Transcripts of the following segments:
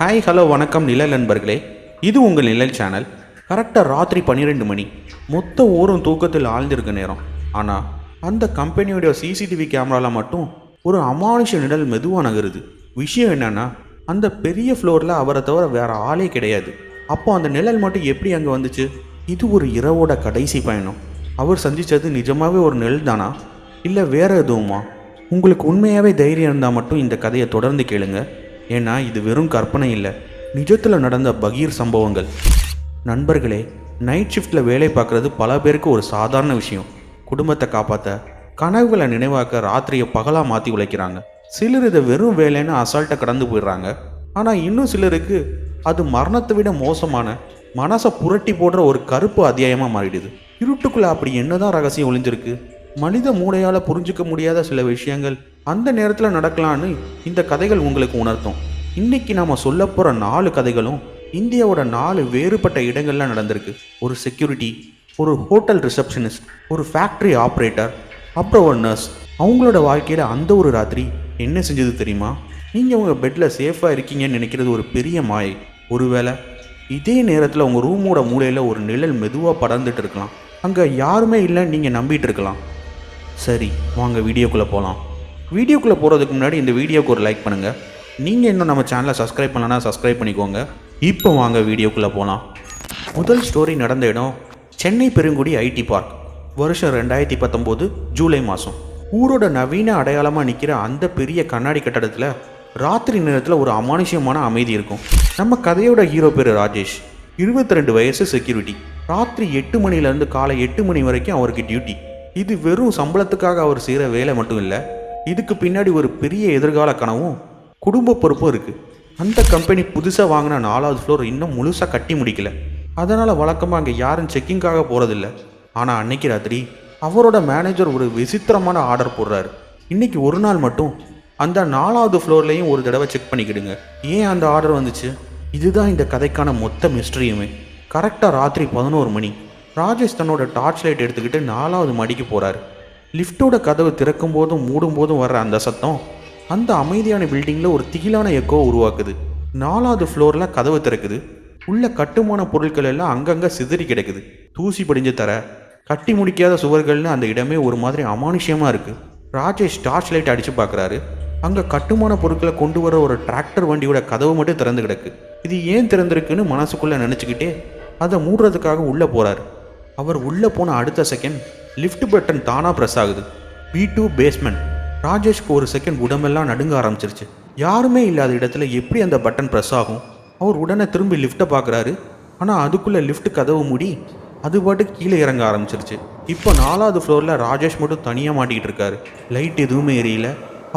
Hi hello வணக்கம் நிழல் நண்பர்களே. இது உங்கள் நிழல் சேனல் கரெக்டாக ராத்திரி பன்னிரெண்டு மணி. மொத்த ஊரும் தூக்கத்தில் ஆழ்ந்திருக்க நேரம். ஆனால் அந்த கம்பெனியோட சிசிடிவி கேமராவில் மட்டும் ஒரு அமானுஷ நிழல் மெதுவாக நகருது. விஷயம் என்னன்னா அந்த பெரிய ஃப்ளோரில் அவரை தவிர வேறு ஆளே கிடையாது. அப்போ அந்த நிழல் மட்டும் எப்படி அங்கே வந்துச்சு? இது ஒரு இரவோட கடைசி பயணம். அவர் சந்தித்தது நிஜமாகவே ஒரு நிழல் தானா? இல்லை வேறு எதுவுமா? உங்களுக்கு உண்மையாகவே தைரியம் இருந்தால் மட்டும் இந்த கதையை தொடர்ந்து கேளுங்கள் ஏன்னா இது வெறும் கற்பனை இல்லை. நிஜத்தில் நடந்த பகீர் சம்பவங்கள். நண்பர்களே நைட் ஷிஃப்ட்டில் வேலை பார்க்குறது பல பேருக்கு ஒரு சாதாரண விஷயம். குடும்பத்தை காப்பாற்ற கனவுகளை நினைவாக்க ராத்திரியை பகலாக மாற்றி உழைக்கிறாங்க. சிலர் இதை வெறும் வேலைன்னு அசால்ட்டாக கடந்து போயிடுறாங்க. ஆனால் இன்னும் சிலருக்கு அது மரணத்தை விட மோசமான மனசை புரட்டி போடுற ஒரு கருப்பு அத்தியாயமாக மாறிடுது. இருட்டுக்குள்ளே அப்படி என்னதான் ரகசியம் ஒளிஞ்சிருக்கு? மனித மூளையால் புரிஞ்சுக்க முடியாத சில விஷயங்கள் அந்த நேரத்தில் நடக்கலான்னு இந்த கதைகள் உங்களுக்கு உணர்த்தும். இன்னைக்கு நாம் சொல்ல போகிற நாலு கதைகளும் இந்தியாவோட நாலு வேறுபட்ட இடங்கள்ல நடந்திருக்கு. ஒரு செக்யூரிட்டி ஒரு ஹோட்டல் ரிசப்ஷனிஸ்ட் ஒரு ஃபேக்ட்ரி ஆப்ரேட்டர் அப்புறம் ஒரு நர்ஸ் அவங்களோட வாழ்க்கையில் அந்த ஒரு ராத்திரி என்ன செஞ்சது தெரியுமா? நீங்கள் உங்கள் பெட்டில் சேஃபாக இருக்கீங்கன்னு நினைக்கிறது ஒரு பெரிய மாயை. ஒருவேளை இதே நேரத்தில் உங்கள் ரூமோட மூலையில் ஒரு நிழல் மெதுவாக படர்ந்துட்டு இருக்கலாம். அங்கே யாருமே இல்லைன்னு நீங்கள் நம்பிட்டு இருக்கலாம். சரி வாங்க வீடியோக்குள்ளே போகலாம் வீடியோக்குள்ளே போகிறதுக்கு முன்னாடி இந்த வீடியோக்கு ஒரு லைக் பண்ணுங்கள் நீங்கள் இன்னும் நம்ம சேனலை சப்ஸ்கிரைப் பண்ணலன்னா சப்ஸ்கிரைப் பண்ணிக்கோங்க. இப்போ வாங்க வீடியோக்குள்ளே போகலாம் முதல் ஸ்டோரி நடந்த இடம் சென்னை பெருங்குடி ஐடி பார்க். வருஷம் ரெண்டாயிரத்தி பத்தொம்போது ஜூலை மாதம் ஊரோட நவீன அடையாளமாக நிற்கிற அந்த பெரிய கண்ணாடி கட்டடத்தில் ராத்திரி நேரத்தில் ஒரு அமானுஷ்யமான அமைதி இருக்கும். நம்ம கதையோட ஹீரோ பேர் ராஜேஷ். இருபத்தி ரெண்டு வயசு செக்யூரிட்டி ராத்திரி எட்டு மணிலேருந்து காலை எட்டு மணி வரைக்கும் அவருக்கு டியூட்டி இது வெறும் சம்பளத்துக்காக அவர் செய்கிற வேலை மட்டும் இல்லை இதுக்கு பின்னாடி ஒரு பெரிய எதிர்கால கனவும் குடும்ப பொறுப்பும் இருக்குது அந்த கம்பெனி புதுசாக வாங்கின நாலாவது ஃப்ளோர் இன்னும் முழுசாக கட்டி முடிக்கல. அதனால் வழக்கமாக அங்கே யாரும் செக்கிங்காக போகிறதில்ல ஆனால் அன்னைக்கு ராத்திரி அவரோட மேனேஜர் ஒரு விசித்திரமான ஆர்டர் போடுறாரு. இன்னைக்கு ஒரு நாள் மட்டும் அந்த நாலாவது ஃப்ளோர்லேயும் ஒரு தடவை செக் பண்ணிக்கிடுங்க. ஏன் அந்த ஆர்டர் வந்துச்சு? இதுதான் இந்த கதைக்கான மொத்த மிஸ்ட்ரியுமே கரெக்டாக ராத்திரி பதினோரு மணி. ராஜேஷ் தன்னோட டார்ச் லைட் எடுத்துக்கிட்டு நாலாவது மடிக்கு போகிறாரு லிஃப்ட்டோட கதவு திறக்கும் போதும் மூடும் போதும் வர்ற அந்த சத்தம் அந்த அமைதியான பில்டிங்கில் ஒரு திகிலான எக்கோ உருவாக்குது. நாலாவது ஃப்ளோரில் கதவு திறக்குது. உள்ள கட்டுமான பொருட்கள் எல்லாம் அங்கங்கே சிதறி கிடக்குது. தூசி படிஞ்ச தர கட்டி முடிக்காத சுவர்கள்னு அந்த இடமே ஒரு மாதிரி அமானுஷ்யமாக இருக்குது ராஜேஷ் டார்ச் லைட் அடித்து பார்க்குறாரு அங்கே கட்டுமான பொருட்களை கொண்டு வர ஒரு டிராக்டர் வண்டியோட கதவு மட்டும் திறந்து கிடக்கு. இது ஏன் திறந்திருக்குன்னு மனசுக்குள்ளே நினச்சிக்கிட்டே அதை மூடுறதுக்காக உள்ளே போகிறாரு அவர் உள்ளே போன அடுத்த செகண்ட் லிஃப்ட் பட்டன் தானாக ப்ரெஸ் ஆகுது. பி டூ பேஸ்மெண்ட் ராஜேஷ்க்கு ஒரு செகண்ட் உடம்பெல்லாம் நடுங்க ஆரம்பிச்சிருச்சு. யாருமே இல்லாத இடத்துல எப்படி அந்த பட்டன் ப்ரெஸ் ஆகும்? அவர் உடனே திரும்பி லிஃப்ட்டை பார்க்குறாரு. ஆனால் அதுக்குள்ளே லிஃப்ட் கதவு மூடி அது பாட்டுக்கு கீழே இறங்க ஆரம்பிச்சிருச்சு. இப்போ நாலாவது ஃப்ளோரில் ராஜேஷ் மட்டும் தனியாக மாட்டிக்கிட்டு இருக்காரு. லைட் எதுவுமே எரியல.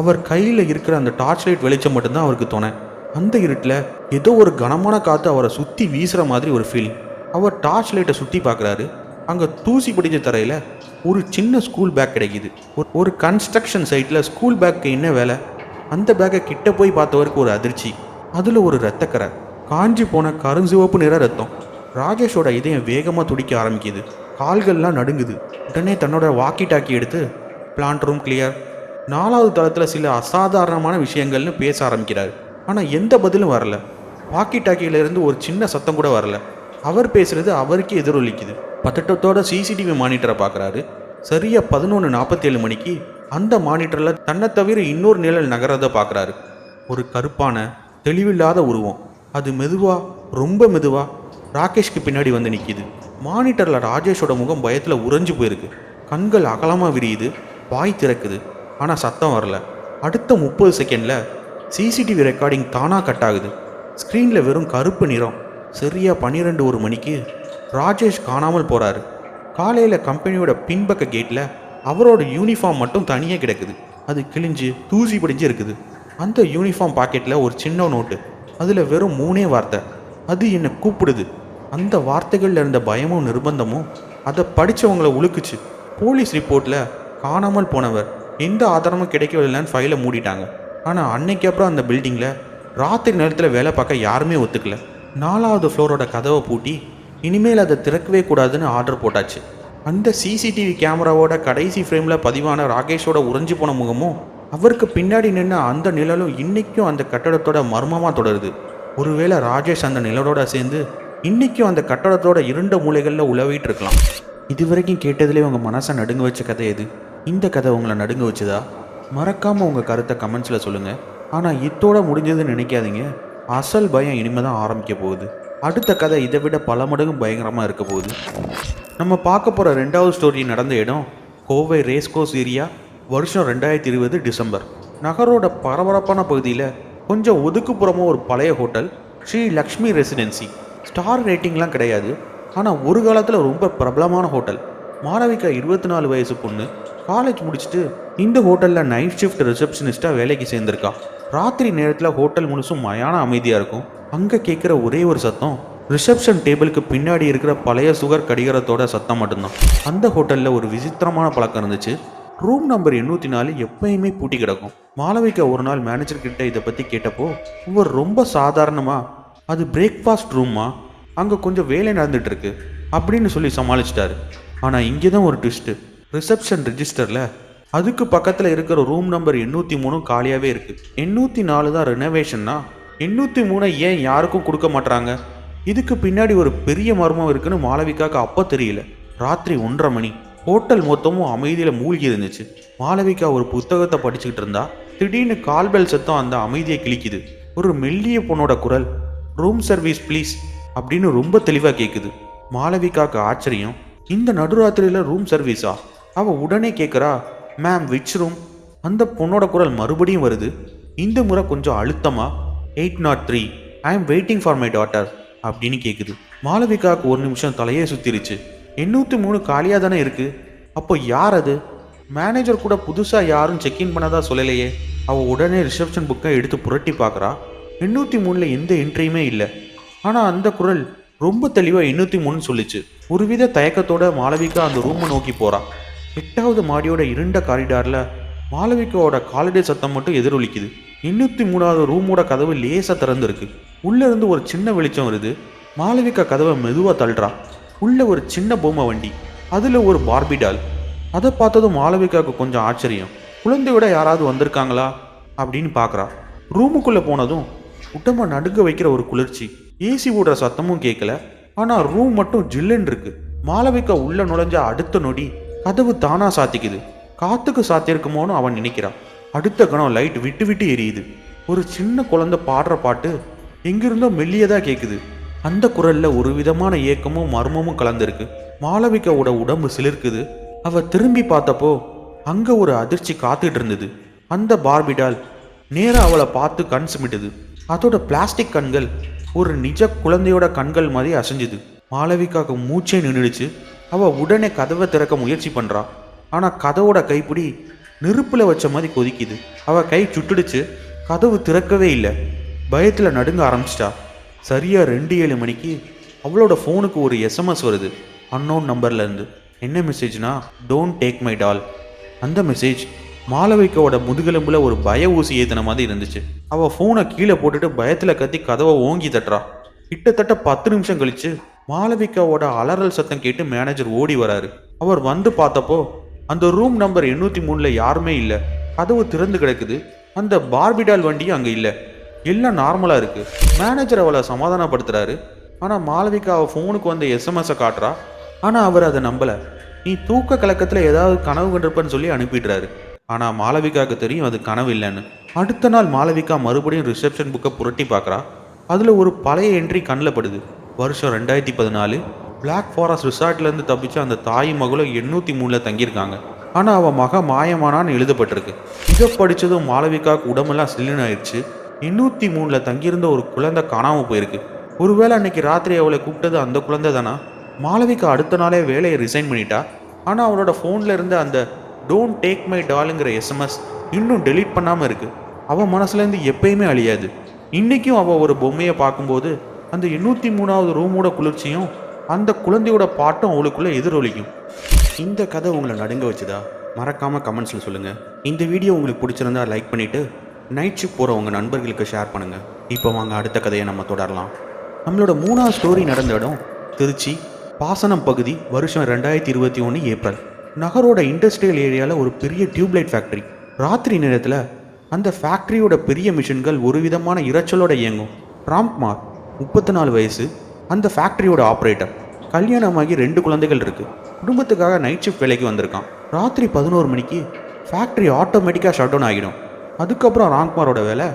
அவர் கையில் இருக்கிற அந்த டார்ச் லைட் வெளிச்சம் மட்டும்தான் அவருக்கு துணை. அந்த இருட்டில் ஏதோ ஒரு கனமான காற்று அவரை சுற்றி வீசுகிற மாதிரி ஒரு ஃபீலிங் அவர் டார்ச் லைட்டை சுற்றி பார்க்குறாரு. அங்கே தூசி பிடிச்ச தரையில் ஒரு சின்ன ஸ்கூல் பேக் கிடைக்குது. ஒரு ஒரு கன்ஸ்ட்ரக்ஷன் சைட்டில் ஸ்கூல் பேக்கு என்ன வேலை? அந்த பேக்கை கிட்ட போய் பார்த்தவருக்கு ஒரு அதிர்ச்சி. அதில் ஒரு ரத்தக்கரை காஞ்சி போன கருஞ்சிவப்பு நிற ரத்தம் ராஜேஷோட இதயம் வேகமாக துடிக்க ஆரம்பிக்குது. கால்கள்லாம் நடுங்குது. உடனே தன்னோட வாக்கி டாக்கி எடுத்து பிளான்ட் ரூம் கிளியர் நாலாவது தளத்தில் சில அசாதாரணமான விஷயங்கள்னு பேச ஆரம்பிக்கிறார். ஆனால் எந்த பதிலும் வரல. வாக்கி டாக்கியிலேருந்து ஒரு சின்ன சத்தம் கூட வரல. அவர் பேசுகிறது அவருக்கே எதிரொலிக்குது. பதட்டத்தோட சிசிடிவி மானிட்டரை பார்க்குறாரு. சரியாக பதினொன்று நாற்பத்தேழு மணிக்கு அந்த மானிட்டரில் தன்னை தவிர இன்னொரு நிழல் நகரத பார்க்குறாரு. ஒரு கருப்பான தெளிவில்லாத உருவம். அது மெதுவாக ரொம்ப மெதுவாக ராகேஷ்க்கு பின்னாடி வந்து நிற்கிது மானிட்டரில் ராஜேஷோட முகம் பயத்தில் உறைஞ்சு போயிருக்கு. கண்கள் அகலமாக விரியுது வாய் திறக்குது ஆனால் சத்தம் வரல. அடுத்த முப்பது செகண்டில் சிசிடிவி ரெக்கார்டிங் தானாக கட் ஆகுது. ஸ்க்ரீனில் வெறும் கருப்பு நிறம். சரியாக பன்னிரெண்டு ஒரு மணிக்கு ராஜேஷ் காணாமல் போகிறாரு காலையில் கம்பெனியோட பின்பக்க கேட்டில் அவரோட யூனிஃபார்ம் மட்டும் தனியாக கிடக்குது. அது கிழிஞ்சு தூசி படிஞ்சு இருக்குது. அந்த யூனிஃபார்ம் பாக்கெட்டில் ஒரு சின்ன நோட்டு அதில் வெறும் மூணே வார்த்தை. அது என்னை கூப்பிடுது. அந்த வார்த்தைகளில் இருந்த பயமும் நிர்பந்தமும் அதை படித்தவங்கள உழுக்குச்சு போலீஸ் ரிப்போர்ட்டில் காணாமல் போனவர் எந்த ஆதாரமும் கிடைக்கவில்லைன்னு ஃபைலை மூடிட்டாங்க. ஆனால் அன்னைக்கு அப்புறம் அந்த பில்டிங்கில் ராத்திரி நேரத்தில் வேலை பார்க்க யாருமே ஒத்துக்கல. நாலாவது ஃப்ளோரோட கதவை பூட்டி இனிமேல் அதை திறக்கவே கூடாதுன்னு ஆர்டர் போட்டாச்சு. அந்த சிசிடிவி கேமராவோட கடைசி ஃப்ரேமில் பதிவான ராகேஷோட உறைஞ்சி போன முகமும் அவருக்கு பின்னாடி நின்று அந்த நிழலும் இன்றைக்கும் அந்த கட்டடத்தோட மர்மமாக தொடருது. ஒருவேளை ராஜேஷ் அந்த நிழலோட சேர்ந்து இன்றைக்கும் அந்த கட்டடத்தோட இருண்ட மூலைகளில் உழவிட்டு இருக்கலாம். இது வரைக்கும் கேட்டதுலேயே உங்கள் மனசை நடுங்க வச்ச கதை எது? இந்த கதை உங்களை நடுங்க வச்சுதா? மறக்காமல் உங்கள் கருத்தை கமெண்ட்ஸில் சொல்லுங்கள் ஆனால் இத்தோட முடிஞ்சதுன்னு நினைக்காதீங்க. அசல் பயம் இனிமே தான் ஆரம்பிக்க போகுது. அடுத்த கதை இதை விட பல மடங்கு பயங்கரமாக இருக்க போகுது. நம்ம பார்க்க போகிற ரெண்டாவது ஸ்டோரி நடந்த இடம் கோவை ரேஸ்கோஸ் ஏரியா வருஷம் ரெண்டாயிரத்தி இருபது டிசம்பர். நகரோட பரபரப்பான பகுதியில் கொஞ்சம் ஒதுக்குப்புறமாக ஒரு பழைய hotel Sri Lakshmi residency star ரேட்டிங்லாம் கிடையாது. ஆனால் ஒரு காலத்தில் ரொம்ப பிரபலமான ஹோட்டல் மாளவிகா இருபத்தி நாலு வயசு பொண்ணு. காலேஜ் முடிச்சுட்டு இந்த ஹோட்டலில் நைட் ஷிஃப்ட் ரிசப்ஷனிஸ்ட்டாக வேலைக்கு சேர்ந்துருக்கா. ராத்திரி நேரத்தில் ஹோட்டல் முழுசும் மயான அமைதியாக இருக்கும். அங்கே கேட்குற ஒரே ஒரு சத்தம் ரிசப்ஷன் டேபிளுக்கு பின்னாடி இருக்கிற பழைய சுகர் கடிகாரத்தோட சத்தம் மட்டும்தான். அந்த ஹோட்டலில் ஒரு விசித்திரமான பழக்கம் இருந்துச்சு. ரூம் நம்பர் எண்ணூற்றி நாலு எப்பயுமே பூட்டி கிடக்கும். மாளவிகா ஒரு நாள் மேனேஜர் கிட்ட இதை பற்றி கேட்டப்போ இவர் ரொம்ப சாதாரணமாக அது பிரேக்ஃபாஸ்ட் ரூம்மா அங்கே கொஞ்சம் வேலை நடந்துட்டு இருக்கு அப்படின்னு சொல்லி சமாளிச்சிட்டாரு. ஆனால் இங்கே தான் ஒரு ட்விஸ்ட்டு ரிசப்ஷன் ரிஜிஸ்டரில் அதுக்கு பக்கத்தில் இருக்கிற ரூம் நம்பர் எண்ணூற்றி மூணும் காலியாகவே இருக்குது எண்ணூற்றி நாலு தான் ரெனோவேஷன்னா எண்ணூற்றி மூணை ஏன் யாருக்கும் கொடுக்க மாட்டாங்க இதுக்கு பின்னாடி ஒரு பெரிய மர்மம் இருக்குன்னு மாளவிகாக்கு அப்போ தெரியல. ராத்திரி ஒன்றரை மணி. ஹோட்டல் மொத்தமும் அமைதியில் மூழ்கி இருந்துச்சு. மாளவிகா ஒரு புத்தகத்தை படிச்சுக்கிட்டு இருந்தா திடீர்னு கால்பெல் சத்தம் அந்த அமைதியை கிழிக்குது. ஒரு மெல்லிய பொண்ணோட குரல் ரூம் சர்வீஸ் ப்ளீஸ் அப்படின்னு ரொம்ப தெளிவாக கேட்குது மாளவிகாக்கு ஆச்சரியம் இந்த நடுராத்திரியில் ரூம் சர்வீஸா அவள் உடனே கேட்குறா மேம் விச் ரூம் அந்த பொண்ணோட குரல் மறுபடியும் வருது. இந்த முறை கொஞ்சம் அழுத்தமா? Eight nought three I am waiting for my daughter அப்படின்னு கேட்குது மாளவிகாவுக்கு ஒரு நிமிஷம் தலையே சுத்திருச்சு. எண்ணூற்றி மூணு காலியாக தானே இருக்கு. அப்போ யார் அது? மேனேஜர் கூட புதுசாக யாரும் செக்இன் பண்ணதா சொல்லலையே. அவள் உடனே ரிசப்ஷன் புக்கை எடுத்து புரட்டி பார்க்குறா எண்ணூற்றி மூணில் எந்த என்ட்ரியுமே இல்லை. ஆனால் அந்த குரல் ரொம்ப தெளிவாக எண்ணூற்றி மூணுன்னு சொல்லிச்சு. ஒருவித தயக்கத்தோட மாளவிகா அந்த ரூமை நோக்கி போகிறான் எட்டாவது மாடியோட இருண்ட காரிடாரில் மாளவிகாவோட காலடி சத்தம் மட்டும் எதிரொலிக்குது. எண்ணூற்றி மூணாவது ரூமோட கதவு லேசாக திறந்துருக்கு. உள்ளேருந்து ஒரு சின்ன வெளிச்சம் வருது. மாளவிகா கதவை மெதுவாக தள்ளுறா. உள்ள ஒரு சின்ன பொம்மை வண்டி. அதில் ஒரு பார்பி டால். அதை பார்த்ததும் மாளவிகாவுக்கு கொஞ்சம் ஆச்சரியம். குழந்தையோட யாராவது வந்திருக்காங்களா? அப்படின்னு பார்க்குறா. ரூமுக்குள்ளே போனதும் உடம்ப நடுங்க வைக்கிற ஒரு குளிர்ச்சி. ஏசி ஓடுற சத்தமும் கேட்கல ஆனால் ரூம் மட்டும் ஜில்லுன்னு இருக்கு. மாளவிகா உள்ள நுழைஞ்ச அடுத்த நொடி கதவு தானா சாத்திக்குது. காத்துக்கு சாத்தியிருக்குமோன்னு அவன் நினைக்கிறான். அடுத்த கணம் லைட் விட்டு விட்டு எரியுது. ஒரு சின்ன குழந்தை பாடுற பாட்டு எங்கிருந்தோ மெல்லியதா கேட்குது அந்த குரல்ல ஒரு விதமான ஏக்கமும் மர்மமும் கலந்திருக்கு. மாளவிகாவோட உடம்பு சிலிர்க்குது. அவ திரும்பி பார்த்தப்போ அங்க ஒரு அதிர்ச்சி காத்துட்டு இருந்தது. அந்த பார்பிடால் நேராக அவளை பார்த்து கண் சுமிட்டுது. அதோட பிளாஸ்டிக் கண்கள் ஒரு நிஜ குழந்தையோட கண்கள் மாதிரி அசைஞ்சுது. மாளவிகாவுக்கு மூச்சே நின்றுடுச்சு. அவள் உடனே கதவை திறக்க முயற்சி பண்ணுறா ஆனால் கதவோட கைப்பிடி நெருப்பில் வச்ச மாதிரி கொதிக்குது. அவள் கை சுட்டுடுச்சு. கதவு திறக்கவே இல்லை. பயத்தில் நடுங்க ஆரம்பிச்சிட்டா. சரியாக ரெண்டு ஏழு மணிக்கு அவளோட ஃபோனுக்கு ஒரு எஸ்எம்எஸ் வருது. அன்னோன் நம்பர்லேருந்து என்ன மெசேஜ்னா டோன்ட் டேக் மை டால் அந்த மெசேஜ் மாலவிக்காவோட முதுகெலும்பில் ஒரு பய ஊசி ஏற்றின மாதிரி இருந்துச்சு. அவள் ஃபோனை கீழே போட்டுட்டு பயத்தில் கத்தி கதவை ஓங்கி தட்டுறா. கிட்டத்தட்ட பத்து நிமிஷம் கழிச்சு மாளவிகாவோட அலறல் சத்தம் கேட்டு மேனேஜர் ஓடி வராரு. அவர் வந்து பார்த்தப்போ அந்த ரூம் நம்பர் எண்ணூற்றி மூணில் யாருமே இல்லை. கதவு திறந்து கிடக்குது. அந்த பார்பிடால் வண்டியும் அங்கே இல்லை. எல்லாம் நார்மலாக இருக்குது மேனேஜர் அவளை சமாதானப்படுத்துகிறாரு ஆனால் மாளவிகா அவள் ஃபோனுக்கு வந்த எஸ்எம்எஸை காட்டுறா. ஆனால் அவர் அதை நம்பல. நீ தூக்க கலக்கத்தில் ஏதாவது கனவு கண்டிருப்பன்னு சொல்லி அனுப்பிடுறாரு. ஆனால் மாளவிகாவுக்கு தெரியும் அது கனவு இல்லைன்னு. அடுத்த நாள் மாளவிகா மறுபடியும் ரிசப்ஷன் புக்கை புரட்டி பார்க்குறா. அதில் ஒரு பழைய என்ட்ரி கண்ணில் படுது. வருஷம் ரெண்டாயிரத்தி பதினாலு பிளாக் ஃபாரஸ்ட் ரிசார்ட்லேருந்து தப்பிச்சு அந்த தாய் மகளும் எண்ணூற்றி மூணில் தங்கியிருக்காங்க. ஆனால் அவள் மக மாயமானான்னு எழுதப்பட்டிருக்கு. இதை படித்ததும் மாளவிகாவுக்கு உடம்பெல்லாம் சில்லுன்னு ஆயிடுச்சு. எண்ணூற்றி மூணில் தங்கியிருந்த ஒரு குழந்தை காணாமல் போயிருக்கு. ஒருவேளை அன்னைக்கு ராத்திரி அவளை கூப்பிட்டது அந்த குழந்தை தானா? மாளவிகா அடுத்த நாளே வேலையை ரிசைன் பண்ணிட்டா? ஆனால் அவளோட ஃபோனில் இருந்த அந்த டோன்ட் டேக் மை டாலுங்கிற எஸ்எம்எஸ் இன்னும் டெலீட் பண்ணாமல் இருக்குது அவள் மனசுலேருந்து எப்பயுமே அழியாது. இன்றைக்கும் அவள் ஒரு பொம்மையை பார்க்கும்போது அந்த எண்ணூற்றி மூணாவது ரூமோட குளிர்ச்சியும் அந்த குழந்தையோட பாட்டும் அவளுக்குள்ளே எதிரொலிக்கும். இந்த கதை உங்களை நடுங்க வச்சுதா? மறக்காமல் கமெண்ட்ஸில் சொல்லுங்கள் இந்த வீடியோ உங்களுக்கு பிடிச்சிருந்தா லைக் பண்ணிவிட்டு நைட் ஷிஃப்ட் போகிற உங்கள் நண்பர்களுக்கு ஷேர் பண்ணுங்கள் இப்போ வாங்க அடுத்த கதையை நம்ம தொடரலாம். நம்மளோட மூணாவது ஸ்டோரி நடந்த இடம் திருச்சி பாசனம் பகுதி வருஷம் ரெண்டாயிரத்தி இருபத்தி ஒன்று ஏப்ரல். நகரோட இண்டஸ்ட்ரியல் ஏரியாவில் ஒரு பெரிய டியூப்லைட் ஃபேக்ட்ரி ராத்திரி நேரத்தில் அந்த ஃபேக்ட்ரியோட பெரிய மிஷின்கள் ஒரு விதமான இரைச்சலோட இயங்கும். ராம்குமார் முப்பத்தி நாலு வயசு அந்த ஃபேக்ட்ரியோட ஆப்ரேட்டர் கல்யாணமாகி ரெண்டு குழந்தைகள் இருக்குது குடும்பத்துக்காக நைட் ஷிஃப்ட் வேலைக்கு வந்திருக்கான். ராத்திரி பதினோரு மணிக்கு ஃபேக்ட்ரி ஆட்டோமேட்டிக்காக ஷட் டவுன் ஆகிடும். அதுக்கப்புறம் ராம்குமாரோட வேலை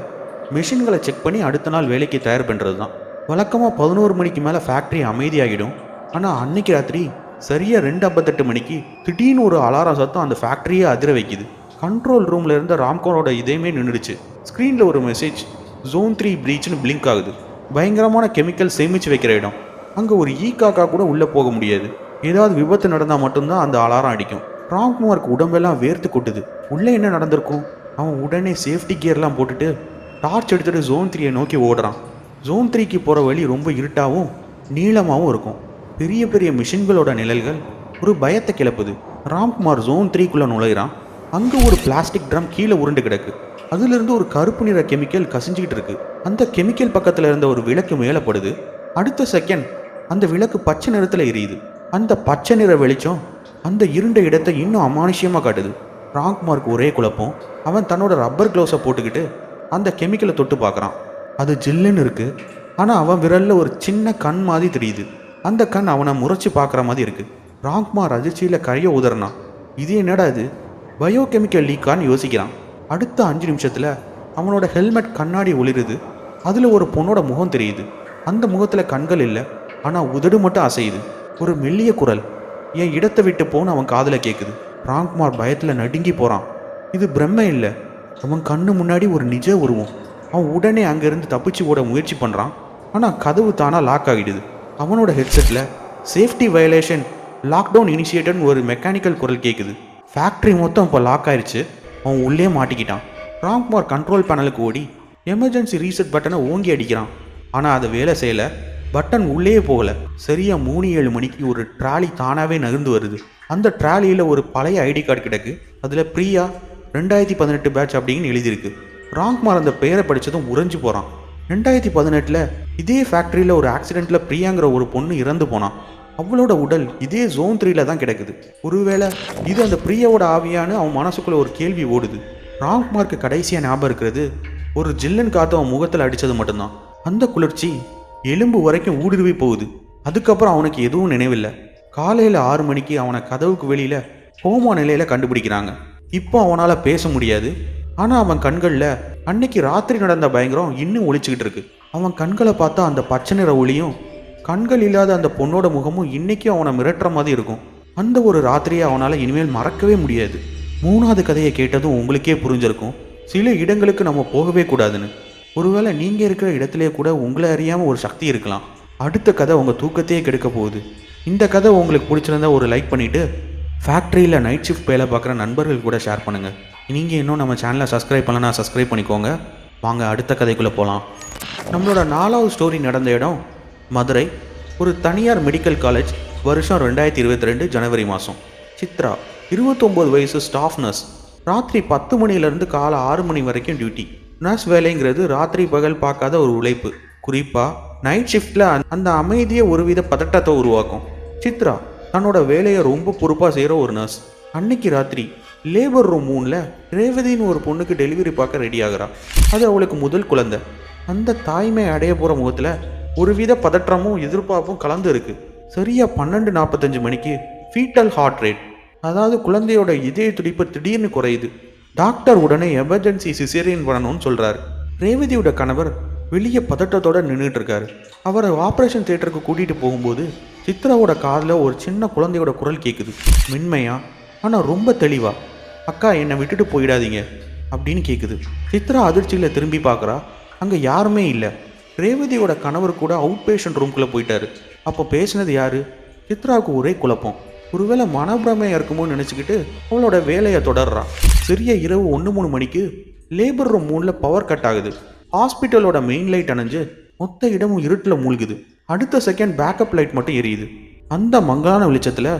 மிஷின்களை செக் பண்ணி அடுத்த நாள் வேலைக்கு தயார் பண்ணுறது தான் வழக்கமாக பதினோரு மணிக்கு மேலே ஃபேக்ட்ரி அமைதியாகிடும். ஆனால் அன்னைக்கு ராத்திரி சரியாக ரெண்டு ஐம்பத்தெட்டு மணிக்கு திடீர்னு ஒரு அலாரம் சத்தம் அந்த ஃபேக்ட்ரியே அதிர வைக்குது. கண்ட்ரோல் ரூமில் இருந்த ராம்குமாரோட இதயமே நின்றுடுச்சு ஸ்க்ரீனில் ஒரு மெசேஜ் ஜோன் த்ரீ ப்ரீச்னு பிளிங்க் ஆகுது. பயங்கரமான கெமிக்கல் சேமித்து வைக்கிற இடம். அங்கே ஒரு ஈ காக்கா கூட உள்ளே போக முடியாது. ஏதாவது விபத்து நடந்தால் மட்டும்தான் அந்த அலாரம் அடிக்கும். ராம்குமாருக்கு உடம்பெல்லாம் வேர்த்து கொட்டுது. உள்ளே என்ன நடந்திருக்கும்? அவன் உடனே சேஃப்டி கியர்லாம் போட்டுட்டு டார்ச் எடுத்துகிட்டு ஜோன் த்ரீயை நோக்கி ஓடுறான். ஜோன் த்ரீக்கு போகிற வழி ரொம்ப இருட்டாகவும் நீளமாகவும் இருக்கும். பெரிய பெரிய மிஷின்களோட நிழல்கள் ஒரு பயத்தை கிளப்புது. ராம்குமார் ஜோன் த்ரீக்குள்ளே நுழையிறான். அங்கே ஒரு பிளாஸ்டிக் ட்ரம் கீழே உருண்டு கிடக்கு. அதிலிருந்து ஒரு கருப்பு நிற கெமிக்கல் கசிஞ்சிக்கிட்டு இருக்கு அந்த கெமிக்கல் பக்கத்தில் இருந்த ஒரு விளக்கு மேலப்படுது. அடுத்த செகண்ட் அந்த விளக்கு பச்சை நிறத்தில் எரியுது. அந்த பச்சை நிற வெளிச்சம் அந்த இருண்ட இடத்தை இன்னும் அமானுஷ்யமாக காட்டுது. ராம்குமாருக்கு ஒரே குழப்பம். அவன் தன்னோட ரப்பர் க்ளவுஸை போட்டுக்கிட்டு அந்த கெமிக்கலை தொட்டு பார்க்குறான். அது ஜில்லுன்னு இருக்குது ஆனால் அவன் விரலில் ஒரு சின்ன கண் மாதிரி தெரியுது. அந்த கண் அவனை முறைச்சி பார்க்குற மாதிரி இருக்குது ராம்குமார் அதிர்ச்சியில் கையை உதறினான் இது என்னடா இது? பயோகெமிக்கல் லீக்கான்னு யோசிக்கிறான். அடுத்த அஞ்சு நிமிஷத்தில் அவனோட ஹெல்மெட் கண்ணாடி ஒளிருது. அதில் ஒரு பொண்ணோட முகம் தெரியுது. அந்த முகத்தில் கண்கள் இல்லை ஆனால் உதடு மட்டும் அசையுது. ஒரு மெல்லிய குரல். என் இடத்தை விட்டு போன்னு அவன் காதில் கேட்குது ராம்குமார் பயத்தில் நடுங்கி போகிறான் இது பிரம்ம இல்லை. அவன் கண்ணு முன்னாடி ஒரு நிஜ உருவம். அவன் உடனே அங்கேருந்து தப்பிச்சு ஓட முயற்சி பண்ணுறான் ஆனால் கதவு தானாக லாக் ஆகிடுது. அவனோட ஹெட்செட்டில் சேஃப்டி வயலேஷன் லாக்டவுன் இனிஷியேட்டர்னு ஒரு மெக்கானிக்கல் குரல் கேட்குது ஃபேக்ட்ரி மொத்தம் இப்போ லாக் ஆயிடுச்சு அவன் உள்ளே மாட்டிக்கிட்டான். ராம்குமார் கண்ட்ரோல் பேனலுக்கு ஓடி எமர்ஜென்சி ரீசெட் பட்டனை ஓங்கி அடிக்கிறான். ஆனால் அது வேலை செய்யலை. பட்டன் உள்ளே போகல. சரியாக மூணு ஏழு மணிக்கு ஒரு ட்ராலி தானாகவே நகர்ந்து வருது. அந்த ட்ராலியில் ஒரு பழைய ஐடி கார்டு கிடக்கு. அதில் பிரியா ரெண்டாயிரத்தி பதினெட்டு பேட்ச் அப்படின்னு எழுதியிருக்கு. ராம்குமார் அந்த பெயரை படித்ததும் உறைஞ்சு போகிறான் ரெண்டாயிரத்தி பதினெட்டில் இதே ஃபேக்ட்ரியில் ஒரு ஆக்சிடெண்ட்டில் பிரியாங்கிற ஒரு பொண்ணு இறந்து போனான். அவளோட உடல் இதே ஜோன் த்ரீல தான் கிடக்குது. ஒருவேளை இது அந்த பிரியாவோட ஆவியான்னு அவன் மனசுக்குள்ள ஒரு கேள்வி ஓடுது. ராம்குமாருக்கு கடைசியாக ஞாபகம் இருக்கிறது ஒரு ஜில்லன் காத்து அவன் முகத்தில் அடித்தது மட்டும்தான். அந்த குளிர்ச்சி எலும்பு வரைக்கும் ஊடுருவி போகுது. அதுக்கப்புறம் அவனுக்கு எதுவும் நினைவில்லை. காலையில் ஆறு மணிக்கு அவனை கதவுக்கு வெளியில் கோமா நிலையில் கண்டுபிடிக்கிறாங்க. இப்போ அவனால் பேச முடியாது. ஆனால் அவன் கண்களில் அன்னைக்கு ராத்திரி நடந்த பயங்கரம் இன்னும் ஒழிச்சுக்கிட்டு இருக்கு. அவன் கண்களை பார்த்தா அந்த பச்சை நிற ஒளியும் கண்கள் இல்லாத அந்த பொண்ணோட முகமும் இன்னைக்கும் அவனை மிரட்டுற மாதிரி இருக்கும். அந்த ஒரு ராத்திரியை அவனால் இனிமேல் மறக்கவே முடியாது. மூணாவது கதையை கேட்டதும் உங்களுக்கே புரிஞ்சிருக்கும். சில இடங்களுக்கு நம்ம போகவே கூடாதுன்னு. ஒருவேளை நீங்கள் இருக்கிற இடத்துலயே கூட உங்களை அறியாமல் ஒரு சக்தி இருக்கலாம். அடுத்த கதை உங்கள் தூக்கத்தையே கெடுக்க போகுது. இந்த கதை உங்களுக்கு பிடிச்சிருந்தா ஒரு லைக் பண்ணிவிட்டு ஃபேக்ட்ரியில் நைட் ஷிஃப்ட் வேலை பார்க்குற நண்பர்கள் கூட ஷேர் பண்ணுங்கள் நீங்கள் இன்னும் நம்ம சேனலை சப்ஸ்கிரைப் பண்ணலன்னா சப்ஸ்கிரைப் பண்ணிக்கோங்க. வாங்க அடுத்த கதைக்குள்ளே போகலாம் நம்மளோட நாலாவது ஸ்டோரி நடந்த இடம் மதுரை ஒரு தனியார் மெடிக்கல் காலேஜ் வருஷம் ரெண்டாயிரத்தி இருபத்தி ரெண்டு ஜனவரி மாதம் சித்ரா இருபத்தொம்போது வயசு ஸ்டாஃப் நர்ஸ் ராத்திரி பத்து மணிலேருந்து காலை ஆறு மணி வரைக்கும் டியூட்டி நர்ஸ் வேலைங்கிறது ராத்திரி பகல் பார்க்காத ஒரு உழைப்பு. குறிப்பாக நைட் ஷிஃப்டில் அந்த அமைதியை ஒருவித பதட்டத்தை உருவாக்கும். சித்ரா தன்னோட வேலையை ரொம்ப பொறுப்பாக செய்கிற ஒரு நர்ஸ் அன்னைக்கு ராத்திரி லேபர் ரூம் மூணில் ரேவதின்னு ஒரு பொண்ணுக்கு டெலிவரி பார்க்க ரெடி ஆகுறா. அது அவளுக்கு முதல் குழந்தை. அந்த தாய்மை அடைய போகிற முகத்தில் ஒருவித பதற்றமும் எதிர்பார்ப்பும் கலந்து இருக்கு. சரியா பன்னெண்டு நாற்பத்தஞ்சு மணிக்கு ஃபீட்டல் ஹார்ட் ரேட் அதாவது குழந்தையோட இதய துடிப்பு திடீர்னு குறையுது. டாக்டர் உடனே எமர்ஜென்சி சிசேரியன் பண்ணணும்னு சொல்கிறாரு ரேவதியோட கணவர் வெளியே பதட்டத்தோடு நின்றுட்டு இருக்காரு. அவரை ஆப்ரேஷன் தியேட்டருக்கு கூட்டிகிட்டு போகும்போது சித்ராவோட காதில் ஒரு சின்ன குழந்தையோட குரல் கேட்குது மென்மையா ஆனால் ரொம்ப தெளிவா அக்கா என்னை விட்டுட்டு போயிடாதீங்க அப்படின்னு கேட்குது சித்ரா அதிர்ச்சியில் திரும்பி பார்க்குறா அங்கே யாருமே இல்லை. ரேவதியோட கணவர் கூட அவுட் பேஷண்ட் ரூம்குள்ளே போயிட்டாரு. அப்போ பேசினது யாரு? சித்ராவுக்கு ஒரே குழப்பம். ஒருவேளை மனப்பிரமையாக இருக்குமோன்னு நினச்சிக்கிட்டு அவளோட வேலையை தொடர்றா. சிறிய இரவு ஒன்று மூணு மணிக்கு லேபர் ரூம் மூணில் பவர் கட் ஆகுது. ஹாஸ்பிட்டலோட மெயின் லைட் அணைஞ்சு மொத்த இடமும் இருட்டில் மூழ்குது. அடுத்த செகண்ட் பேக்கப் லைட் மட்டும் எரியுது. அந்த மங்கலான வெளிச்சத்தில்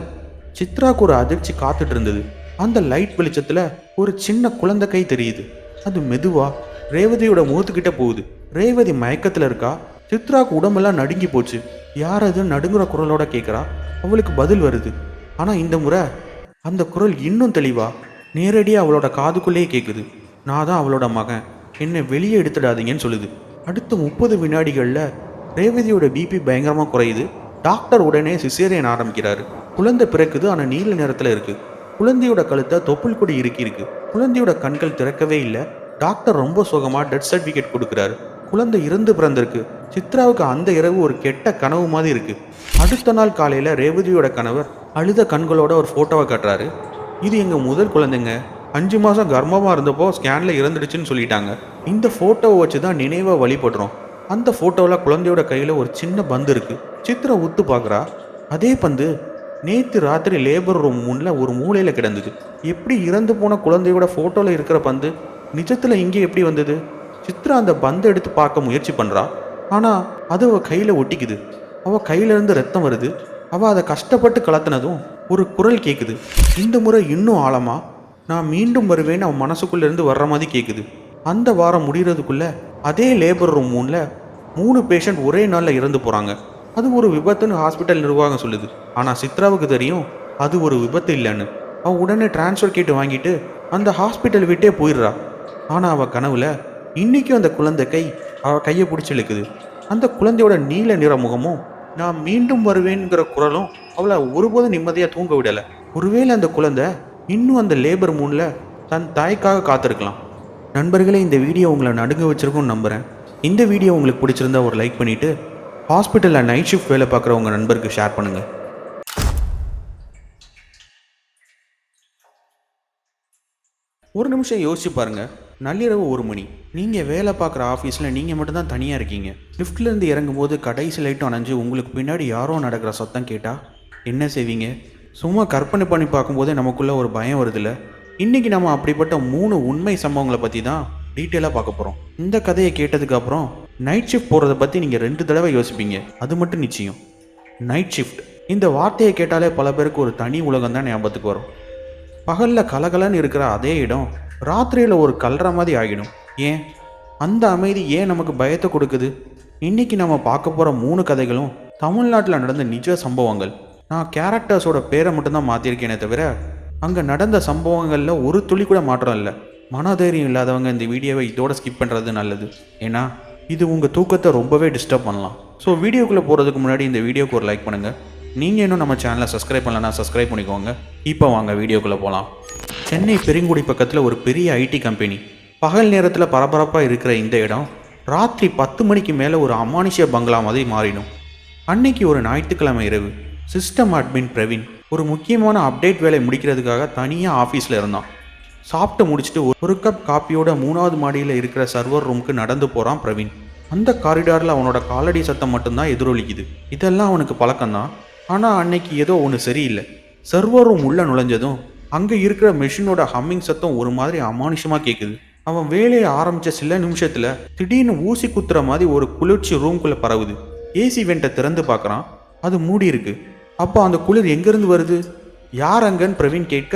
சித்ராக்கு ஒரு அதிர்ச்சி காத்துட்டு இருந்தது. அந்த லைட் வெளிச்சத்தில் ஒரு சின்ன குழந்தை கை தெரியுது. அது மெதுவாக ரேவதியோட முகத்துக்கிட்ட போகுது. ரேவதி மயக்கத்தில் இருக்கா? சித்ராக்கு உடம்பெல்லாம் நடுங்கி போச்சு. யார் அது? நடுங்குற குரலோட கேட்குறா அவளுக்கு பதில் வருது. ஆனால் இந்த முறை அந்த குரல் இன்னும் தெளிவா? நேரடியாக அவளோட காதுக்குள்ளேயே கேட்குது நான் தான் அவளோட மகன். என்னை வெளியே எடுத்துடாதீங்கன்னு சொல்லுது. அடுத்த முப்பது வினாடிகளில் ரேவதியோட பிபி பயங்கரமாக குறையுது. டாக்டர் உடனே சிசேரியன் ஆரம்பிக்கிறாரு. குழந்தை பிறக்குது ஆனால் நீல நிறத்தில் இருக்குது குழந்தையோட கழுத்தை தொப்புள் கொடி இறுக்கி இருக்கு குழந்தையோட கண்கள் திறக்கவே இல்லை. டாக்டர் ரொம்ப சுகமாக டெத் சர்டிஃபிகேட் கொடுக்குறாரு. குழந்தை இறந்து பிறந்திருக்கு. சித்ராவுக்கு அந்த இரவு ஒரு கெட்ட கனவு மாதிரி இருக்கு. அடுத்த நாள் காலையில் ரேவதியோட கணவர் அழுத கண்களோட ஒரு ஃபோட்டோவை காட்டுறாரு. இது எங்கள் முதல் குழந்தைங்க. அஞ்சு மாதம் கர்ப்பமாக இருந்தப்போ ஸ்கேனில் இறந்துடுச்சுன்னு சொல்லிட்டாங்க. இந்த ஃபோட்டோவை வச்சு தான் நினைவை வழிபடுறோம். அந்த ஃபோட்டோவில் குழந்தையோட கையில் ஒரு சின்ன பந்து இருக்குது சித்ரா உத்து பார்க்குறா அதே பந்து நேற்று ராத்திரி லேபர் ரூம் முன்னில் ஒரு மூலையில் கிடந்தது. எப்படி இறந்து போன குழந்தையோட ஃபோட்டோவில் இருக்கிற பந்து நிஜத்தில் இங்கே எப்படி வந்தது? சித்ரா அந்த பந்தை எடுத்து பார்க்க முயற்சி பண்ணுறா ஆனால் அது அவள் கையில் ஒட்டிக்குது. அவள் கையிலேருந்து ரத்தம் வருது. அவள் அதை கஷ்டப்பட்டு கலத்துனதும் ஒரு குரல் கேட்குது இந்த முறை இன்னும் ஆழமாக நான் மீண்டும் வருவேன்னு அவன் மனசுக்குள்ளேருந்து வர்ற மாதிரி கேட்குது அந்த வாரம் முடிகிறதுக்குள்ளே அதே லேபர் ரூம் மூணில் மூணு பேஷண்ட் ஒரே நாளில் இறந்து போகிறாங்க அது ஒரு விபத்துன்னு ஹாஸ்பிட்டல் நிர்வாகம் சொல்லுது. ஆனால் சித்ராவுக்கு தெரியும் அது ஒரு விபத்து இல்லைன்னு. அவள் உடனே டிரான்ஸ்ஃபர் கேட்டு வாங்கிட்டு அந்த ஹாஸ்பிட்டல் விட்டே போயிடுறா. ஆனால் அவள் கனவுல இன்னைக்கும் அந்த குழந்தை கை அவள் கையை பிடிச்சி இழுக்குது. அந்த குழந்தையோட நீல நிற முகமும் நான் மீண்டும் வருவேங்கிற குரலும் அவளை ஒருபோதும் நிம்மதியாக தூங்க விடலை. ஒருவேளை அந்த குழந்தை இன்னும் அந்த லேபர் மூனில் தன் தாய்க்காக காத்திருக்கலாம். நண்பர்களே இந்த வீடியோ உங்களை நடுங்க வச்சிருக்கும்னு நம்புகிறேன் இந்த வீடியோ உங்களுக்கு பிடிச்சிருந்தா ஒரு லைக் பண்ணிவிட்டு ஹாஸ்பிட்டலில் நைட் ஷிஃப்ட் வேலை பார்க்குற உங்கள் நண்பருக்கு ஷேர் பண்ணுங்கள் ஒரு நிமிஷம் யோசிச்சு பாருங்க. நள்ளிரவு ஒரு மணி. நீங்கள் வேலை பார்க்குற ஆஃபீஸில் நீங்கள் மட்டும்தான் தனியாக இருக்கீங்க. லிஃப்ட்லேருந்து இறங்கும்போது கடைசி லைட்டும் அணைஞ்சு உங்களுக்கு பின்னாடி யாரோ நடக்கிற சத்தம் கேட்டால் என்ன செய்வீங்க? சும்மா கற்பனை பண்ணி பார்க்கும்போதே நமக்குள்ளே ஒரு பயம் வருதுல்ல. இன்றைக்கி நம்ம அப்படிப்பட்ட மூணு உண்மை சம்பவங்களை பற்றி தான் டீட்டெயிலாக பார்க்க போகிறோம் இந்த கதையை கேட்டதுக்கப்புறம் நைட் ஷிஃப்ட் போகிறத பற்றி நீங்கள் ரெண்டு தடவை யோசிப்பீங்க. அது மட்டும் நிச்சயம். நைட் ஷிஃப்ட் இந்த வார்த்தையை கேட்டாலே பல பேருக்கு ஒரு தனி உலகம் தான் ஞாபகத்துக்கு வரும். பகலில் கலகலன்னு இருக்கிற அதே இடம் ராத்திரியில் ஒரு கல்ற மாதிரி ஆகிடும். ஏன்? அந்த அமைதி ஏன் நமக்கு பயத்தை கொடுக்குது? இன்னைக்கு நம்ம பார்க்க போகிற மூணு கதைகளும் தமிழ்நாட்டில் நடந்த நிஜ சம்பவங்கள். நான் கேரக்டர்ஸோட பேரை மட்டும்தான் மாற்றிருக்கேனே தவிர அங்கே நடந்த சம்பவங்களில் ஒரு துளி கூட மாற்றம் இல்லை. மனதைரியம் இல்லாதவங்க இந்த வீடியோவை இதோட ஸ்கிப் பண்ணுறது நல்லது. ஏன்னா இது உங்கள் தூக்கத்தை ரொம்பவே டிஸ்டர்ப் பண்ணலாம். ஸோ வீடியோக்குள்ளே போகிறதுக்கு முன்னாடி இந்த வீடியோக்கு ஒரு லைக் பண்ணுங்கள் நீங்கள் இன்னும் நம்ம சேனலை சப்ஸ்கிரைப் பண்ணலன்னா சப்ஸ்கிரைப் பண்ணிக்கோங்க. இப்போ வாங்க வீடியோக்குள்ளே போகலாம் சென்னை பெருங்குடி பக்கத்தில் ஒரு பெரிய ஐடி கம்பெனி பகல் நேரத்தில் பரபரப்பாக இருக்கிற இந்த இடம் ராத்திரி பத்து மணிக்கு மேலே ஒரு அமானுஷ்ய பங்களா மாதிரி மாறிடும். அன்னைக்கு ஒரு ஞாயிற்றுக்கிழமை இரவு சிஸ்டம் அட்மின் பிரவீன் ஒரு முக்கியமான அப்டேட் வேலை முடிக்கிறதுக்காக தனியாக ஆஃபீஸில் இருந்தான். சாப்பிட்டு முடிச்சுட்டு ஒரு கப் காப்பியோட மூணாவது மாடியில் இருக்கிற சர்வர் ரூமுக்கு நடந்து போகிறான் பிரவீன். அந்த காரிடாரில் அவனோட காலடி சத்தம் மட்டும்தான் எதிரொலிக்குது. இதெல்லாம் அவனுக்கு பழக்கம்தான். ஆனால் அன்னைக்கு ஏதோ ஒன்று சரியில்லை. சர்வர் ரூம் உள்ளே நுழைஞ்சதும் அங்கே இருக்கிற மெஷினோட ஹம்மிங் சத்தம் ஒரு மாதிரி அமானுஷமாக கேட்குது அவன் வேலையை ஆரம்பித்த சில நிமிஷத்தில் திடீர்னு ஊசி குத்துற மாதிரி ஒரு குளிர்ச்சி ரூம்குள்ளே பரவுது. ஏசி வெண்ட்டை திறந்து பார்க்குறான் அது மூடி இருக்கு. அப்போ அந்த குளிர் எங்கேருந்து வருது? யார் அங்கன்னு பிரவீன் கேட்க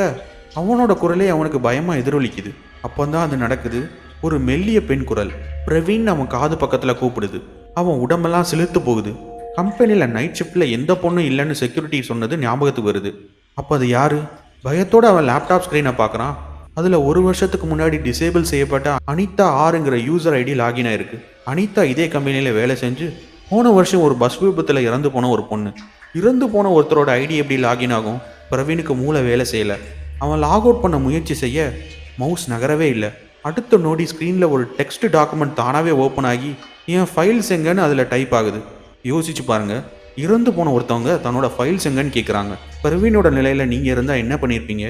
அவனோட குரலே அவனுக்கு பயமாக எதிரொலிக்குது. அப்போ தான் அது நடக்குது. ஒரு மெல்லிய பெண் குரல். பிரவீன் அவன் காது பக்கத்தில் கூப்பிடுது. அவன் உடம்பெல்லாம் சிலிர்த்து போகுது. கம்பெனியில் நைட் ஷிஃப்ட்டில் எந்த பொண்ணும் இல்லைன்னு செக்யூரிட்டி சொன்னது ஞாபகத்துக்கு வருது. அப்போ அது யாரு? பயத்தோடு அவன் லேப்டாப் ஸ்க்ரீனை பார்க்குறான் அதில் ஒரு வருஷத்துக்கு முன்னாடி டிசேபிள் செய்யப்பட்ட அனிதா ஆறுங்கிற யூசர் ஐடி லாகின் ஆயிருக்கு. அனிதா இதே கம்பெனியில் வேலை செஞ்சு போன வருஷம் ஒரு பஸ் விபத்தில் இறந்து போன ஒரு பொண்ணு. இறந்து போன ஒருத்தரோட ஐடி எப்படி லாகின் ஆகும்? பிரவீனுக்கு மூளை வேலை செய்யலை. அவன் லாக் அவுட் பண்ண முயற்சி செய்ய மவுஸ் நகரவே இல்லை. அடுத்த நோடி ஸ்க்ரீனில் ஒரு டெக்ஸ்ட் டாக்குமெண்ட் தானாகவே ஓப்பன் ஆகி என் ஃபைல்ஸ் எங்கன்னு அதில் டைப் ஆகுது. யோசிச்சு பாருங்க. இறந்து போன ஒருத்தவங்க தன்னோட ஃபைல்ஸ் எங்கன்னு கேட்குறாங்க பிரவீனோட நிலையில் நீங்கள் இருந்தால் என்ன பண்ணியிருப்பீங்க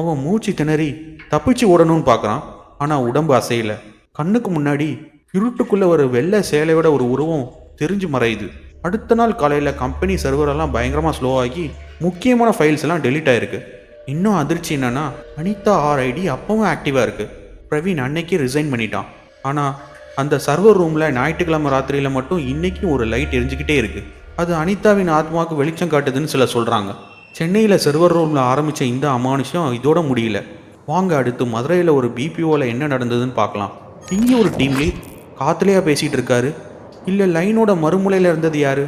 அவன் மூச்சு திணறி தப்பிச்சு ஓடணும்னு பார்க்குறான் ஆனால் உடம்பு அசையலை. கண்ணுக்கு முன்னாடி இருட்டுக்குள்ள ஒரு வெள்ளை சேலையோட ஒரு உருவம் தெரிஞ்சு மறையுது. அடுத்த நாள் காலையில் கம்பெனி சர்வரெல்லாம் பயங்கரமாக ஸ்லோ ஆகி முக்கியமான ஃபைல்ஸ் எல்லாம் டெலீட் ஆயிருக்கு. இன்னும் அதிர்ச்சி என்னன்னா அனிதா ஆர் ஐடி அப்பவும் ஆக்டிவாக இருக்குது பிரவீன் அன்னைக்கே ரிசைன் பண்ணிட்டான். ஆனால் அந்த சர்வர் ரூமில் ஞாயிற்றுக்கிழமை ராத்திரியில் மட்டும் இன்றைக்கும் ஒரு லைட் எரிஞ்சுக்கிட்டே இருக்குது அது அனிதாவின் ஆத்மாவுக்கு வெளிச்சம் காட்டுதுன்னு சில சொல்கிறாங்க சென்னையில் சர்வர் ரூமில் ஆரம்பித்த இந்த அமானுஷம் இதோட முடியல. வாங்க அடுத்து மதுரையில் ஒரு பிபிஓவில் என்ன நடந்ததுன்னு பார்க்கலாம். இங்கே ஒரு டீம் லீட் காத்துலையாக பேசிகிட்டு இருக்காரு. இல்லை லைனோட மறுமுலையில் இருந்தது யார்?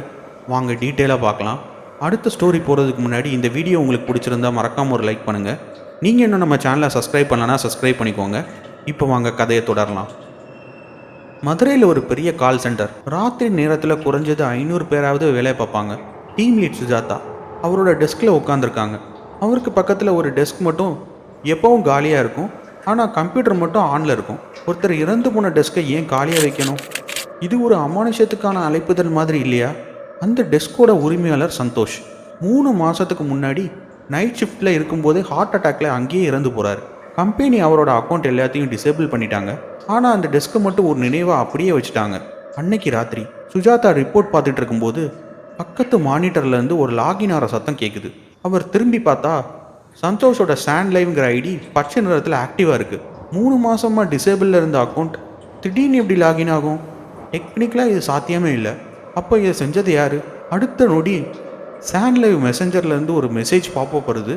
வாங்க டீட்டெயிலாக பார்க்கலாம். அடுத்த ஸ்டோரி போகிறதுக்கு முன்னாடி இந்த வீடியோ உங்களுக்கு பிடிச்சிருந்தா மறக்காமல் ஒரு லைக் பண்ணுங்கள் நீங்கள் இன்னும் நம்ம சேனலை சப்ஸ்கிரைப் பண்ணலன்னா சப்ஸ்கிரைப் பண்ணிக்கோங்க. இப்போ வாங்க கதையை தொடரலாம். மதுரையில் ஒரு பெரிய கால் சென்டர் ராத்திரி நேரத்தில் குறைஞ்சது ஐநூறு பேராவது வேலை பார்ப்பாங்க. டீம் லீட் சுஜாதா அவரோட டெஸ்கில் உட்காந்துருக்காங்க அவருக்கு பக்கத்தில் ஒரு டெஸ்க் மட்டும் எப்பவும் காலியாக இருக்கும். ஆனால் கம்ப்யூட்டர் மட்டும் ஆனில் இருக்கும். ஒருத்தர் இறந்து போன டெஸ்க்கை ஏன் காலியாக வைக்கணும்? இது ஒரு அமானுஷத்துக்கான அழைப்புதல் மாதிரி இல்லையா? அந்த டெஸ்கோட உரிமையாளர் சந்தோஷ். மூணு மாதத்துக்கு முன்னாடி நைட் ஷிஃப்ட்டில் இருக்கும்போதே ஹார்ட் அட்டாக்ல அங்கேயே இறந்து போகிறாரு கம்பெனி அவரோட அக்கௌண்ட் எல்லாத்தையும் டிசேபிள் பண்ணிட்டாங்க. ஆனால் அந்த டெஸ்க்கை மட்டும் ஒரு நினைவாக அப்படியே வச்சுட்டாங்க. அன்னைக்கு ராத்திரி சுஜாதா ரிப்போர்ட் பார்த்துட்டு இருக்கும்போது பக்கத்து மானிட்டர்லேருந்து ஒரு லாகின் ஆகிற சத்தம் கேட்குது அவர் திரும்பி பார்த்தா சந்தோஷோட சாண்ட் லைவ்ங்கிற ஐடி பச்சை நிறத்தில் ஆக்டிவாக இருக்குது மூணு மாதமாக டிசேபிளில் இருந்த அக்கௌண்ட் திடீர்னு எப்படி லாகின் ஆகும்? டெக்னிக்கலாக இது சாத்தியமே இல்லை. அப்போ இதை செஞ்சது யார்? அடுத்த நொடி சாண்ட் லைவ் மெசஞ்சர்லேருந்து ஒரு மெசேஜ் பாப்பப் வருது.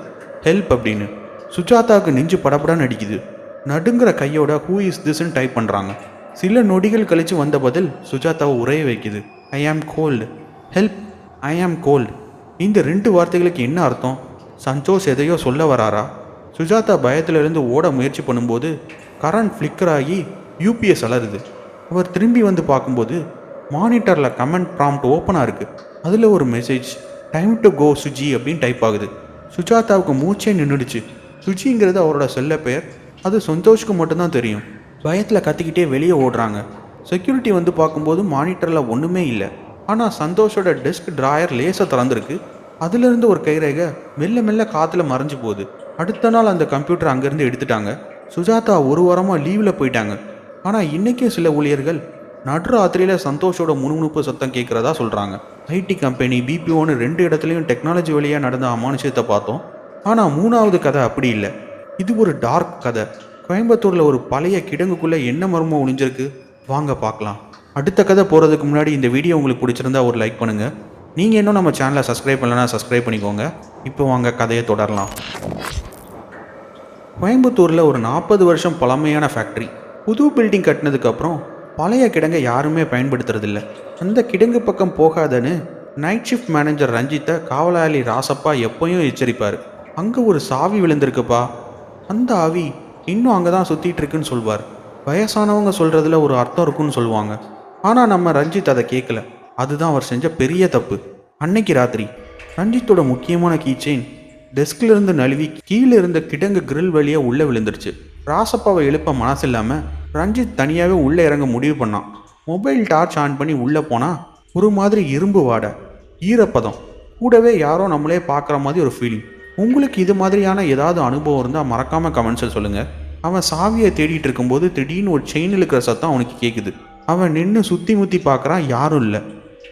ஹெல்ப் அப்படின்னு. சுஜாதாவுக்கு நெஞ்சு படப்படான்னு அடிக்குது. நடுங்கிற கையோட ஹூ இஸ் திஸ்ன்னு டைப் பண்ணுறாங்க சில நொடிகள் கழித்து வந்த பதில் சுஜாதாவை உரைய வைக்குது. ஐ ஆம் கோல்டு ஹெல்ப் ஐ ஆம் கோல்டு இந்த ரெண்டு வார்த்தைகளுக்கு என்ன அர்த்தம்? சந்தோஷ் எதையோ சொல்ல வராரா? சுஜாதா பயத்திலிருந்து ஓட முயற்சி பண்ணும்போது கரண்ட் ஃப்ளிக்கர் ஆகி யூபிஎஸ் அலறுது. அவர் திரும்பி வந்து பார்க்கும்போது மானிட்டரில் கமெண்ட் ப்ராம்ப்ட் ஓப்பனாக இருக்குது அதில் ஒரு message time to go Suji அப்படின்னு டைப் ஆகுது. சுஜாதாவுக்கு மூச்சே நின்றுடுச்சு சுஜிங்கிறது அவரோட செல்ல பெயர். அது சந்தோஷ்க்கு மட்டும்தான் தெரியும். பயத்தில் கத்திக்கிட்டே வெளியே ஓடுறாங்க. செக்யூரிட்டி வந்து பார்க்கும்போது மானிட்டரில் ஒன்றுமே இல்லை. ஆனால் சந்தோஷோட டெஸ்க் ட்ராயர் லேசாக திறந்துருக்கு. அதுலேருந்து ஒரு கைரேகை மெல்ல மெல்ல காற்றுல மறைஞ்சு போகுது. அடுத்த நாள் அந்த கம்ப்யூட்டர் அங்கேருந்து எடுத்துட்டாங்க. சுஜாதா ஒரு வாரமாக லீவில் போயிட்டாங்க. ஆனால் இன்றைக்கும் சில ஊழியர்கள் நடுராத்திரியில் சந்தோஷோட முணுமுணுப்பு சத்தம் கேட்குறதா சொல்கிறாங்க ஐடி கம்பெனி பிபிஓன்னு ரெண்டு இடத்துலையும் டெக்னாலஜி வழியாக நடந்த அமானுஷத்தை பார்த்தோம். ஆனால் மூணாவது கதை அப்படி இல்லை. இது ஒரு டார்க் கதை. கோயம்புத்தூரில் ஒரு பழைய கிடங்குக்குள்ளே என்ன மர்மம் ஒளிஞ்சிருக்கு? வாங்க பார்க்கலாம். அடுத்த கதை போகிறதுக்கு முன்னாடி இந்த வீடியோ உங்களுக்கு பிடிச்சிருந்தா ஒரு லைக் பண்ணுங்கள் நீங்கள் இன்னும் நம்ம சேனலை சப்ஸ்கிரைப் பண்ணலன்னா சப்ஸ்கிரைப் பண்ணிக்கோங்க. இப்போ வாங்க கதையை தொடரலாம். கோயம்புத்தூரில் ஒரு நாற்பது வருஷம் பழமையான ஃபேக்ட்ரி புது பில்டிங் கட்டினதுக்கப்புறம் பழைய கிடங்கை யாருமே பயன்படுத்துறதில்ல. அந்த கிடங்கு பக்கம் போகாதன்னு நைட் ஷிஃப்ட் மேனேஜர் ரஞ்சித்தை காவலாளி ராசப்பா எப்பயும் எச்சரிப்பார். அங்கே ஒரு சாவி விழுந்திருக்குப்பா. அந்த ஆவி இன்னும் அங்கே தான் சுற்றிட்டு இருக்குன்னு சொல்வார். வயசானவங்க சொல்கிறதுல ஒரு அர்த்தம் இருக்குன்னு சொல்லுவாங்க. ஆனால் நம்ம ரஞ்சித் அதை கேட்கல அதுதான் அவர் செஞ்ச பெரிய தப்பு. அன்னைக்கு ராத்திரி ரஞ்சித்தோட முக்கியமான கீ டெஸ்கில் இருந்து நழுவி கீழே இருந்த கிடங்கு கிரில் வழியாக உள்ளே விழுந்துருச்சு. ராசப்பாவை எழுப்ப மனசு இல்லாமல் ரஞ்சித் தனியாகவே உள்ளே இறங்க முடிவு பண்ணான். மொபைல் டார்ச் ஆன் பண்ணி உள்ளே போனால் ஒரு மாதிரி இரும்பு வாடை ஈரப்பதம். கூடவே யாரோ நம்மளே பார்க்குற மாதிரி ஒரு ஃபீலிங் உங்களுக்கு இது மாதிரியான ஏதாவது அனுபவம் இருந்தால் மறக்காமல் கமெண்ட்ஸில் சொல்லுங்கள் அவன் சாவியை தேடிட்டு இருக்கும்போது திடீர்னு ஒரு செயின் இழுக்கிற சத்தம் அவனுக்கு கேட்குது அவன் நின்று சுற்றி முற்றி பார்க்குறான் யாரும் இல்லை.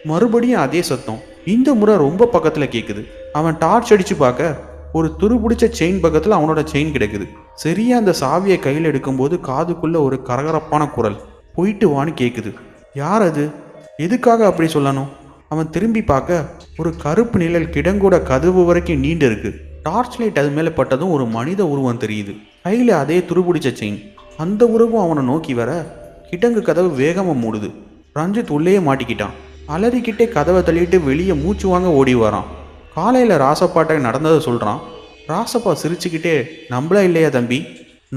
மறுபடியும் அதே சத்தம். இந்த முறை ரொம்ப பக்கத்தில் கேட்குது அவன் டார்ச் அடித்து பார்க்க ஒரு துருபிடிச்ச செயின் பக்கத்தில் அவனோட செயின் கிடைக்குது. சரியா அந்த சாவியை கையில் எடுக்கும்போது காதுக்குள்ளே ஒரு கரகரப்பான குரல். போயிட்டு வான்னு கேட்குது யார் அது? எதுக்காக அப்படி சொல்லணும்? அவன் திரும்பி பார்க்க ஒரு கருப்பு நிழல் கிடங்கோட கதவு வரைக்கும் நீண்டு இருக்குது டார்ச் லைட் அது மேலே பட்டதும் ஒரு மனித உருவம் தெரியுது. கையில் அதே துருபிடிச்ச செயின் அந்த உருவம் அவனை நோக்கி வர கிடங்கு கதவு வேகமாக மூடுது. ரஞ்சித் உள்ளேயே மாட்டிக்கிட்டான். அலறிக்கிட்டே கதவை தள்ளிட்டு வெளியே மூச்சு வாங்க ஓடி வரான். காலையில் ராசப்பாட்ட நடந்ததை சொல்கிறான் ராசப்பா சிரிச்சுக்கிட்டே நம்பளா இல்லையா தம்பி?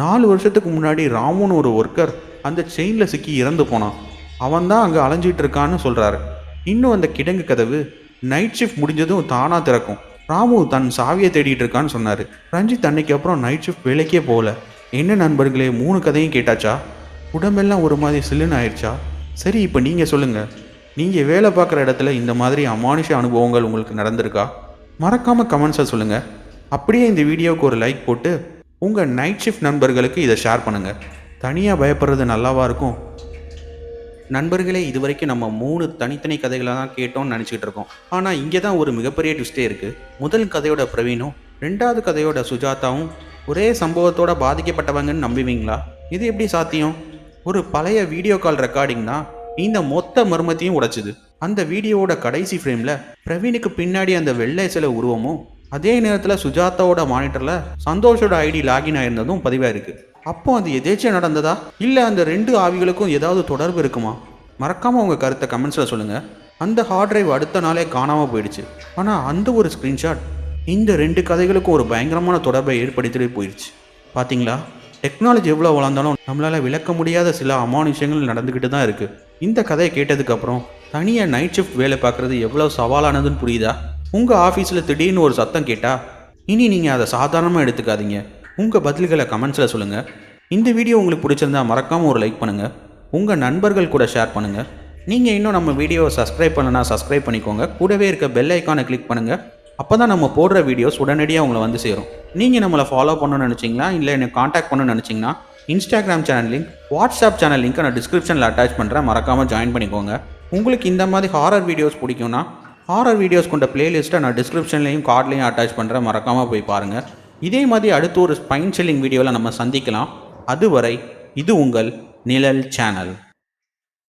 நாலு வருஷத்துக்கு முன்னாடி ராமுன்னு ஒரு ஒர்க்கர் அந்த செயினில் சிக்கி இறந்து போனான். அவன் தான் அங்கே அலைஞ்சிட்டு இருக்கான்னு சொல்கிறாரு இன்னும் அந்த கிடங்கு கதவு நைட் ஷிஃப்ட் முடிஞ்சதும் தானாக திறக்கும். ராமு தன் சாவியை தேடிட்டு இருக்கான்னு சொன்னார். ரஞ்சித் அன்னைக்கு அப்புறம் நைட் ஷிஃப்ட் வேலைக்கே போகல. என்ன நண்பர்களே மூணு கதையும் கேட்டாச்சா? உடம்பெல்லாம் ஒரு மாதிரி சில்லுன்னு ஆயிடுச்சா? சரி இப்போ நீங்கள் சொல்லுங்கள் நீங்கள் வேலை பார்க்குற இடத்துல இந்த மாதிரி அமானுஷ அனுபவங்கள் உங்களுக்கு நடந்திருக்கா? மறக்காமல் கமெண்ட்ஸை சொல்லுங்கள் அப்படியே இந்த வீடியோவுக்கு ஒரு லைக் போட்டு உங்கள் நைட் ஷிஃப்ட் நண்பர்களுக்கு இதை ஷேர் பண்ணுங்கள் தனியாக பயப்படுறது நல்லாவா இருக்கும்? நண்பர்களே இது வரைக்கும் நம்ம மூணு தனித்தனி கதைகளை தான் கேட்டோம்னு நினச்சிக்கிட்டு இருக்கோம். ஆனால் இங்கே தான் ஒரு மிகப்பெரிய ட்விஸ்டே இருக்குது முதல் கதையோட பிரவீனும் ரெண்டாவது கதையோட சுஜாதாவும் ஒரே சம்பவத்தோட பாதிக்கப்பட்டவங்கன்னு நம்புவீங்களா? இது எப்படி சாத்தியம்? ஒரு பழைய வீடியோ கால் ரெக்கார்டிங் தான் இந்த மொத்த மர்மத்தையும் உடைச்சிது. அந்த வீடியோவோட கடைசி ஃப்ரேமில் பிரவீனுக்கு பின்னாடி அந்த வெள்ளை சில உருவமும் அதே நேரத்தில் சுஜாதாவோட மானிட்டரில் சந்தோஷோட ஐடி லாகின் ஆயிருந்ததும் பதிவாக இருக்குது அப்போ அது எதேச்சியாக நடந்ததா? இல்லை அந்த ரெண்டு ஆவிகளுக்கும் ஏதாவது தொடர்பு இருக்குமா? மறக்காமல் உங்கள் கருத்தை கமெண்ட்ஸில் சொல்லுங்கள் அந்த ஹார்ட் டிரைவ் அடுத்த நாளே காணாமல் போயிடுச்சு. ஆனால் அந்த ஒரு ஸ்க்ரீன்ஷாட் இந்த ரெண்டு கதைகளுக்கும் ஒரு பயங்கரமான தொடர்பை ஏற்படுத்திட்டு போயிடுச்சு பார்த்தீங்களா டெக்னாலஜி எவ்வளோ வளர்ந்தாலும் நம்மளால் விளக்க முடியாத சில அமானுஷயங்கள் நடந்துக்கிட்டு தான் இருக்குது இந்த கதையை கேட்டதுக்கப்புறம் தனியாக நைட் ஷிஃப்ட் வேலை பார்க்குறது எவ்வளோ சவாலானதுன்னு புரியுதா? உங்கள் ஆஃபீஸில் திடீர்னு ஒரு சத்தம் கேட்டால் இனி நீங்கள் அதை சாதாரணமாக எடுத்துக்காதீங்க. உங்கள் பதில்களை கமெண்ட்ஸில் சொல்லுங்கள் இந்த வீடியோ உங்களுக்கு பிடிச்சிருந்தா மறக்காமல் ஒரு லைக் பண்ணுங்கள் உங்கள் நண்பர்கள் கூட ஷேர் பண்ணுங்கள் நீங்கள் இன்னும் நம்ம வீடியோவை சப்ஸ்கிரைப் பண்ணலனா சப்ஸ்கிரைப் பண்ணிக்கோங்க. கூடவே இருக்க பெல் ஐக்கானை கிளிக் பண்ணுங்கள் அப்போ தான் நம்ம போடுற வீடியோஸ் உடனடியாக உங்களை வந்து சேரும். நீங்கள் நம்மளை ஃபாலோ பண்ணணும்னு நினச்சிங்களா? இல்லை என்னை காண்டாக்ட் பண்ணணும்னு நினச்சிங்கன்னா Instagram channel link WhatsApp channel லிங்க்கை நான் டிஸ்கிரிப்ஷனில் அட்டாச் பண்ணுறேன் மறக்காமல் ஜாயின் பண்ணிக்கோங்க. உங்களுக்கு இந்த மாதிரி ஹாரர் வீடியோஸ் பிடிக்கும்னா ஹாரர் வீடியோஸ் கொண்ட பிளேலிஸ்ட்டை நான் டிஸ்கிரிப்ஷன்லையும் கார்ட்லையும் அட்டாச் பண்ணுறேன் மறக்காமல் போய் பாருங்கள் இதே மாதிரி அடுத்து ஒரு ஸ்பைன் செல்லிங் வீடியோவில் நம்ம சந்திக்கலாம். அதுவரை இது உங்கள் நிழல் சேனல்